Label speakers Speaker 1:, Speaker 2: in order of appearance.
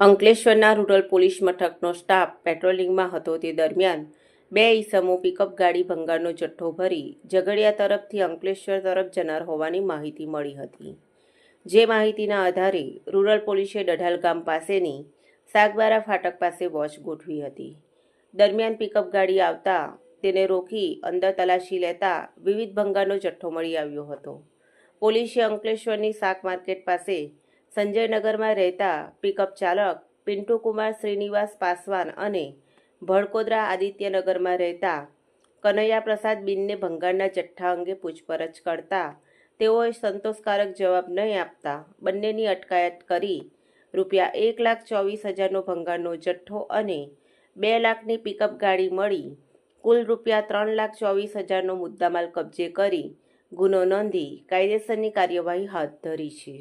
Speaker 1: અંકલેશ્વરના rural police મથકનો staff પેટ્રોલિંગમાં હતો તે દરમિયાન બે ઈસમો પિકઅપ ગાડી ભંગારનો જથ્થો ભરી ઝઘડિયા તરફથી અંકલેશ્વર તરફ જનાર હોવાની માહિતી મળી હતી. જે માહિતીના આધારે રૂરલ પોલીસે ડઢાલ ગામ પાસેની સાગબારા ફાટક પાસે વોચ ગોઠવી હતી. દરમિયાન પિકઅપ ગાડી આવતા તેને રોકી અંદર તલાશી લેતા વિવિધ ભંગારનો જથ્થો મળી આવ્યો હતો. પોલીસે અંકલેશ્વરની શાક માર્કેટ પાસે સંજયનગરમાં રહેતા પિકઅપ ચાલક પિન્ટુકુમાર શ્રીનિવાસ પાસવાન અને ભડકોદરા આદિત્યનગરમાં રહેતા કનૈયા પ્રસાદ બિનને ભંગારના જથ્થા અંગે પૂછપરછ કરતા તેઓએ સંતોષકારક જવાબ નહીં આપતા બંનેની અટકાયત કરી રૂપિયા એક લાખ ચોવીસ હજારનો ભંગારનો જથ્થો અને બે લાખની પિકઅપ ગાડી મળી કુલ રૂપિયા ત્રણ લાખ ચોવીસ હજારનો મુદ્દામાલ કબજે કરી ગુનો નોંધી કાયદેસરની કાર્યવાહી હાથ ધરી છે.